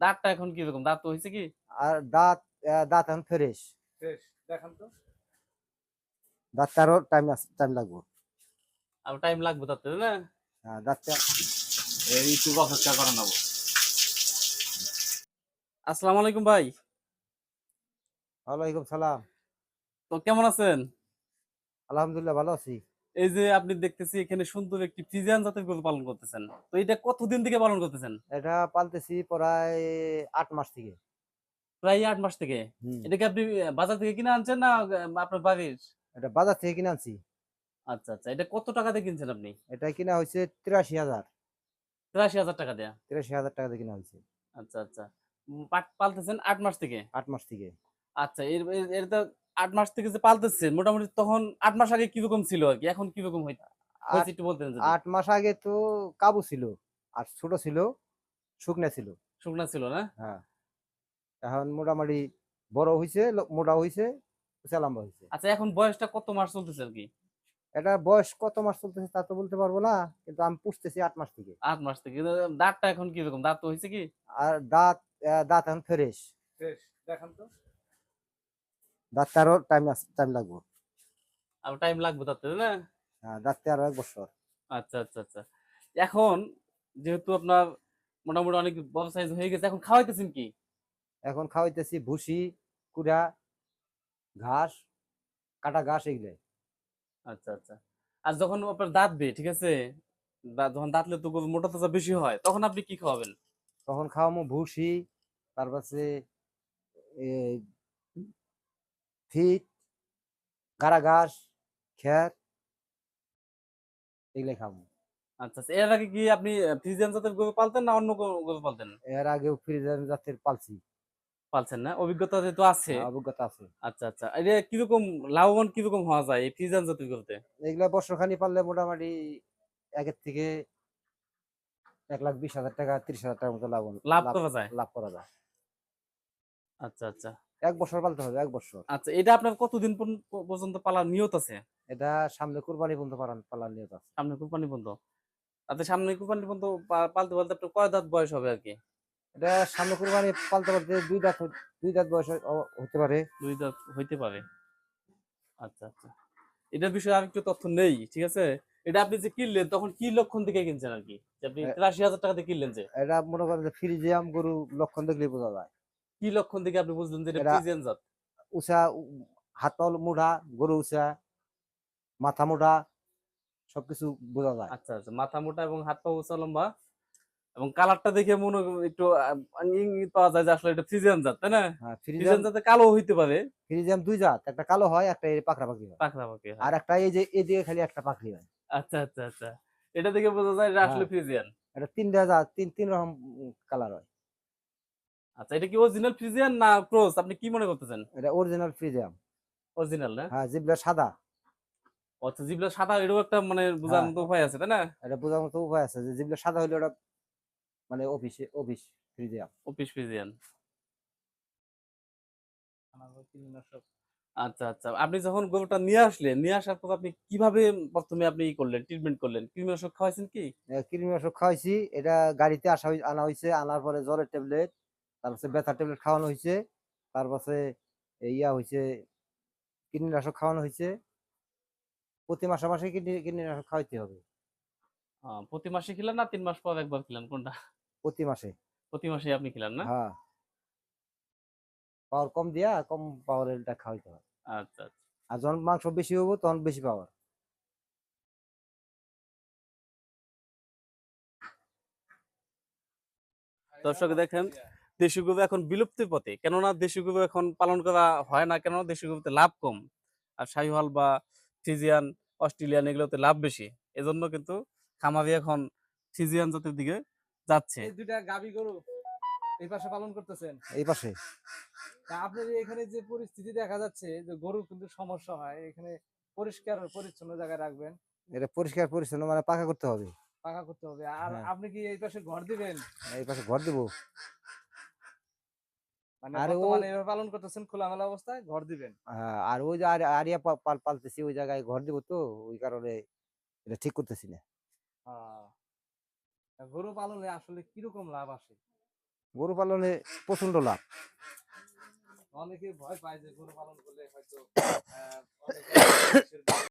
দাঁতটা এখন কি রকম দাঁত হয়েছে কি? আর দাঁত দাঁত এখন ফ্রেশ। ফ্রেশ। দেখান তো। দাঁত আরও টাইম টাইম লাগবে। আর টাইম লাগবে তাতে না? হ্যাঁ দাঁতটা এই একটু অপেক্ষা করে নেব। আসসালামু আলাইকুম ভাই। ওয়ালাইকুম সালাম। তো কেমন আছেন? আলহামদুলিল্লাহ ভালো আছি। এই যে আপনি দেখতেছি এখানে সুন্দর একটি ফ্রিজিয়ান জাতের গরু পালন করতেছেন। তো এটা কতদিন থেকে পালন করতেছেন? এটা পালতেছি প্রায় আট মাস থেকে। প্রায় আট মাস থেকে? হুম। এটা কি আপনি বাজার থেকে কিনে আনছেন না আপনার বাড়ির? এটা বাজার থেকে কিনে আনছি। আচ্ছা আচ্ছা। এটা কত টাকাতে কিনছেন আপনি? এটা কিনা হয়েছে তিরাশি হাজার। তিরাশি হাজার টাকা দেয়া? তিরাশি হাজার টাকা দিয়ে কিনা হয়েছে। আচ্ছা আচ্ছা। পালতেছেন আট মাস থেকে? আট মাস থেকে। আচ্ছা এর এর- এর তো আট মাস থেকে যে পালতেছেন মোটামুটি তখন আট মাস আগে কীরকম ছিল আর কি? এখন কীরকম হইতে? একটু বলতেন আট মাস আগে তো কাবু ছিল আর ছোট ছিল শুকনা ছিল। শুকনা ছিল না? হ্যাঁ। এখন মোটামুটি বড় হয়েছে মোটা হয়েছে উঁচা লম্বা হয়েছে আচ্ছা এখন বয়সটা কত মাস চলতেছে আর কি? এটা বয়স কত মাস চলতেছে তা তো বলতে পারব না কিন্তু আমি পুষতেছি আট মাস থেকে। আট মাস থেকে। দাঁতটা এখন কীরকম? দাঁত তো হয়েছে কি? আর দাঁত দাঁত এখন ফ্রেশ দেখান তো। দাঁত আরও টাইম টাইম লাগবে। আর টাইম লাগবে তাতে না? হ্যাঁ দাঁততে আরও এক বছর। আচ্ছা আচ্ছা আচ্ছা। এখন যেহেতু আপনার মোটামুটি অনেক বড় সাইজ হয়ে গেছে এখন খাওয়াইতেছেন কি? এখন খাওয়াইতেছি ভুসি কুড়া ঘাস কাটা ঘাস এগুলো আচ্ছা আচ্ছা। আর যখন আপনার দাঁতবে ঠিক আছে? যখন দাঁতলে তো মোটা তাজা বেশি হয় তখন আপনি কি খাওয়াবেন? তখন খাওয়ামো ভুসি তারপরে ফিট গাড়া ঘাস খ্যার এগুলো খাব। আচ্ছা আচ্ছা। এর আগে কি আপনি ফ্রিজিয়ান জাতের গরু পালতেন না অন্য গরু পালতেন? এর আগেও ফ্রিজার জাতের পালছি। পালছেন না? অভিজ্ঞতা যেহেতু আছে। হ্যাঁ, অভিজ্ঞতা আছে। আচ্ছা আচ্ছা এটা কীরকম লাভবান কীরকম হওয়া যায় এই ফ্রিজিয়ান জাতের গরুতে? এগুলা বছরখানি পারলে মোটামুটি একের থেকে এক লাখ বিশ হাজার টাকা তিরিশ হাজার টাকার মতো লাভ লাভ করা যায়? লাভ করা যায়। আচ্ছা আচ্ছা। এক বছর পালতে হবে এক বছর। আচ্ছা এটা আপনার কতদিন পর্যন্ত পালার নিয়ত আছে? এটা সামনে কোরবানি পর্যন্ত পালন পালার নিয়ত আছে। সামনে কুরবানি পর্যন্ত? আচ্ছা সামনে কুরবানি পর্যন্ত পালতে পালতে আপনার কয় দাঁত বয়স হবে আর কি? এটা সামনে কোরবানি পালতে পালতে দুই দাঁত দুই দাঁত বয়স হতে পারে। দুই দাঁত হইতে পারে। আচ্ছা আচ্ছা। এটার বিষয়ে আর একটু তথ্য নেই ঠিক আছে? এটা আপনি যে কিনলেন তখন কি লক্ষণ থেকে কিনছেন আর কি? আপনি এ- তিরাশি হাজার টাকা দিয়ে কিনলেন যে? এটা মনে করেন যে ফ্রিজিয়াম গরু লক্ষণ দেখলে বোঝা যায়। কি লক্ষণ থেকে আপনি বুঝলেন যে ফ্রিজিয়ান জাত উষা উ- হাত পা মুঠা গরু উষা মাথা মুঠা সবকিছু বোঝা যায়। আচ্ছা আচ্ছা মাথা মোটা এবং হাত পা উঁচা লম্বা এবং কালারটা দেখে মনে একটু ইঙ্গিত পাওয়া যায় যে আসলে এটা ফ্রিজিয়ান জাত তাই না? হ্যাঁ ফ্রিজিয়ান জাতে কালো হইতে পারে। ফ্রিজিয়াম দুই জাত একটা কালো হয় একটা এই পাকড়া পাখি হয়। পাখরা পাখি আর একটা এই যে এদিকে খালি একটা পাখি হয়। আচ্ছা আচ্ছা আচ্ছা এটা দেখে বোঝা যায় এটা আসলে। ফ্রিজিয়ান এটা তিনটা জাত তিন তিন রকম কালার হয়। আচ্ছা এটা কি অরিজিনাল ফ্রিজিয়ান না ক্রস আপনি কি মনে করতেছেন? এটা অরিজিনাল ফ্রিজিয়াম অরিজিনাল না? হ্যাঁ জিবলা সাদা। আচ্ছা জিবলা সাদা এটাও একটা মানে বোঝার হ্যাঁ। মতো উপায় আছে তাই না? এটা বোঝার মতো উপায় আছে যে জিবলা সাদা হলে ওটা মানে অফিসে অফিস ফ্রিজিয়াম অফিস ফ্রিজিয়ান আচ্ছা আচ্ছা আপনি যখন গরুটা নিয়ে আসলেন নিয়ে আসার পর আপনি কীভাবে প্রথমে আপনি ই করলেন ট্রিটমেন্ট করলেন? কৃমিনাশক খাওয়াইছেন কি? কৃমিনাশক খাওয়াইছি এটা গাড়িতে আসা আনা হয়েছে আনার পরে জ্বরের ট্যাবলেট তারপরে ব্যথার ট্যাবলেট খাওয়ানো হয়েছে তারপরে ইয়া হয়েছে কীটনাশক খাওয়ানো হয়েছে প্রতি মাসে মাসে কীটনি- কীটনাশক খাওয়াইতে হবে। প্রতি মাসে খেলেন না তিন মাস পর একবার খেলেন কোনটা? প্রতি মাসে। প্রতি মাসে আপনি খেলেন না? হ্যাঁ। পাওয়ার কম দিয়া কম পাওয়ারের এটা খাওয়াইতে হবে আচ্ছা আচ্ছা। আর যখন মাংস বেশি হব তখন বেশি পাওয়ার। দর্শক দেখেন দেশি গরু এখন বিলুপ্তির পথে। কেননা দেশি গরু এখন পালন করা হয় না কেননা দেশি গরুতে লাভ কম। আর শাহিওয়াল বা ফিজিয়ান অস্ট্রেলিয়ান এগুলোতে লাভ বেশি। এজন্য কিন্তু খামারি এখন ফিজিয়ান জাতের দিকে যাচ্ছে। এই দুইটা গাবি গরু এই পাশে পালন করতেছেন? এই পাশে। আপনার এখানে যে পরিস্থিতি দেখা যাচ্ছে যে গরুর কিন্তু সমস্যা হয় এখানে পরিষ্কার পরিচ্ছন্ন জায়গায় রাখবেন। এটা পরিষ্কার পরিচ্ছন্ন মানে পাকা করতে হবে। পাকা করতে হবে। আর হ্যাঁ। আপনি কি এই পাশে ঘর দিবেন? এই পাশে ঘর দেবো। আরে ও- পালন করতেছেন খোলামেলা অবস্থায় ঘর দিবেন? হ্যাঁ, আর ওই যে আরিয়া পালতেছি ওই জায়গায় ঘর দিব তো ওই কারণে এটা ঠিক করতেছি না। গরু পালনে আসলে কীরকম লাভ আসে? গরু পালনে প্রচণ্ড লাভ। অনেকে ভয় পায় যে গরু পালন করলে হয়তো